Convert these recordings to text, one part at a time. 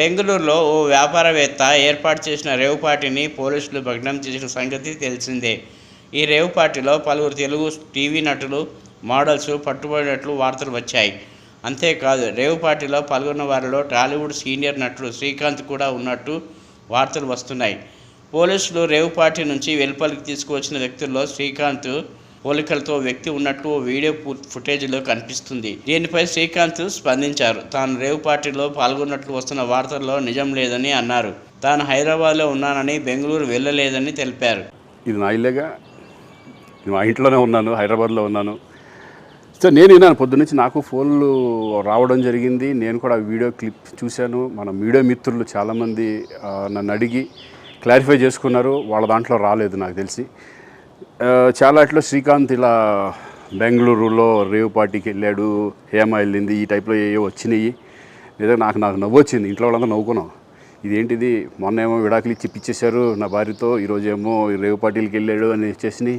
బెంగళూరులో ఓ వ్యాపారవేత్త ఏర్పాటు చేసిన రేవు పార్టీని పోలీసులు భగ్నం చేసిన సంగతి తెలిసిందే. ఈ రేవు పార్టీలో పలువురు తెలుగు టీవీ నటులు మోడల్స్ పట్టుబడినట్లు వార్తలు వచ్చాయి. అంతేకాదు రేవు పార్టీలో పాల్గొన్న వారిలో టాలీవుడ్ సీనియర్ నటుడు శ్రీకాంత్ కూడా ఉన్నట్టు వార్తలు వస్తున్నాయి. పోలీసులు రేవు పార్టీ నుంచి వెలుపలికి తీసుకువచ్చిన వ్యక్తుల్లో శ్రీకాంత్ పోలికలతో వ్యక్తి ఉన్నట్టు వీడియో ఫుటేజ్లో కనిపిస్తుంది. దీనిపై శ్రీకాంత్ స్పందించారు. తాను రేవు పార్టీలో పాల్గొన్నట్లు వస్తున్న వార్తల్లో నిజం లేదని అన్నారు. తాను హైదరాబాద్లో ఉన్నానని బెంగళూరు వెళ్ళలేదని తెలిపారు. ఇది నా ఇల్లేగా? మా ఇంట్లోనే ఉన్నాను హైదరాబాద్లో ఉన్నాను. సో నేను విన్నాను పొద్దున్నుంచి నాకు ఫోన్లు రావడం జరిగింది. నేను కూడా ఆ వీడియో క్లిప్ చూశాను. మన మీడియా మిత్రులు చాలామంది నన్ను అడిగి క్లారిఫై చేసుకున్నారు. వాళ్ళ దాంట్లో రాలేదు నాకు తెలిసి. చాలా అట్లా శ్రీకాంత్ ఇలా బెంగళూరులో రేవ్ పార్టీకి వెళ్ళాడు హేమ వెళ్ళింది ఈ టైప్లో ఏవో వచ్చినాయి. నిజంగా నాకు నాకు నవ్వు వచ్చింది. ఇంట్లో వాళ్ళందరూ నవ్వుకున్నాం. ఇదేంటిది? మొన్న ఏమో విడాకులు ఇచ్చి పిచ్చేశారు నా భార్యతో ఈరోజేమో ఏమో రేవు పార్టీలకి వెళ్ళాడు అని చేసినాయి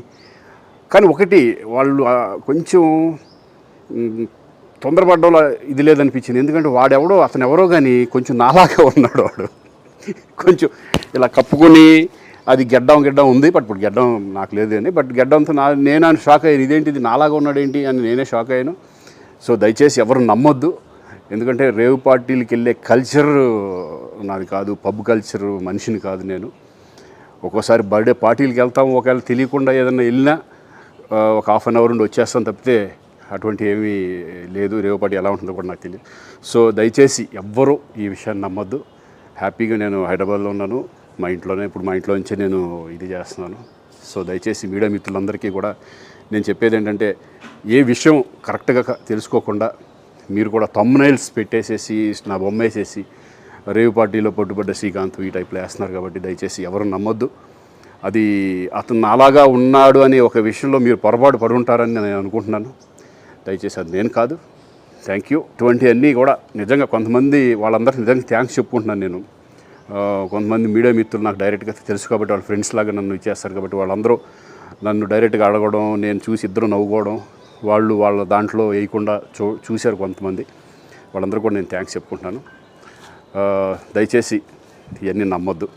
కానీ ఒకటి వాళ్ళు కొంచెం మ్, తొందరపడ్డంలో ఇది లేదనిపించింది. ఎందుకంటే వాడెవడో అతను ఎవరో కానీ కొంచెం నాలాగా ఉన్నాడు వాడు. కొంచెం ఇలా కప్పుకొని అది గెడ్డం గెడ్డం ఉంది బట్ ఇప్పుడు గెడ్డం నాకు లేదు అని. బట్ గెడ్డంతో నా నేను షాక్ అయ్యాను. ఇదేంటిది నాలాగా ఉన్నాడేంటి అని నేనే షాక్ అయ్యాను. సో దయచేసి ఎవరు నమ్మొద్దు. ఎందుకంటే రేవ్ పార్టీలకి వెళ్ళే కల్చర్ నాది కాదు పబ్ కల్చర్ మనిషిని కాదు నేను. ఒక్కోసారి బర్త్డే పార్టీలకు వెళ్తాం ఒకవేళ తెలియకుండా ఏదైనా వెళ్ళినా ఒక హాఫ్ అన్ అవర్ నుండి వచ్చేస్తాం తప్పితే అటువంటి ఏమీ లేదు. రేవు పార్టీ ఎలా ఉంటుందో కూడా నాకు తెలియదు. సో దయచేసి ఎవ్వరూ ఈ విషయాన్ని నమ్మొద్దు. హ్యాపీగా నేను హైదరాబాద్లో ఉన్నాను. మా ఇంట్లోనే ఇప్పుడు మా ఇంట్లో నుంచే నేను ఇది చేస్తున్నాను. సో దయచేసి మీడియా మిత్రులందరికీ కూడా నేను చెప్పేది ఏంటంటే ఏ విషయం కరెక్ట్గా తెలుసుకోకుండా మీరు కూడా తమ్నైల్స్ పెట్టేసేసి నా బొమ్మ వేసేసి రేవు పార్టీలో పట్టుబడ్డ శ్రీకాంత్ ఈ టైప్లో వేస్తున్నారు కాబట్టి దయచేసి ఎవరు నమ్మొద్దు. అది అతను అలాగా ఉన్నాడు అనే ఒక విషయంలో మీరు పొరపాటు పడి ఉంటారని నేను అనుకుంటున్నాను. దయచేసి అది నేను కాదు. థ్యాంక్ యూ ఇటువంటివన్నీ కూడా నిజంగా కొంతమంది వాళ్ళందరికీ నిజంగా థ్యాంక్స్ చెప్పుకుంటున్నాను నేను. కొంతమంది మీడియా మిత్రులు నాకు డైరెక్ట్గా తెలుసు కాబట్టి వాళ్ళ ఫ్రెండ్స్ లాగా నన్ను ఇచ్చేస్తారు కాబట్టి వాళ్ళందరూ నన్ను డైరెక్ట్గా అడగడం నేను చూసి ఇద్దరు నవ్వుకోవడం వాళ్ళు వాళ్ళ దాంట్లో వేయకుండా చూ చూశారు కొంతమంది. వాళ్ళందరూ కూడా నేను థ్యాంక్స్ చెప్పుకుంటున్నాను. దయచేసి ఇవన్నీ నమ్మొద్దు.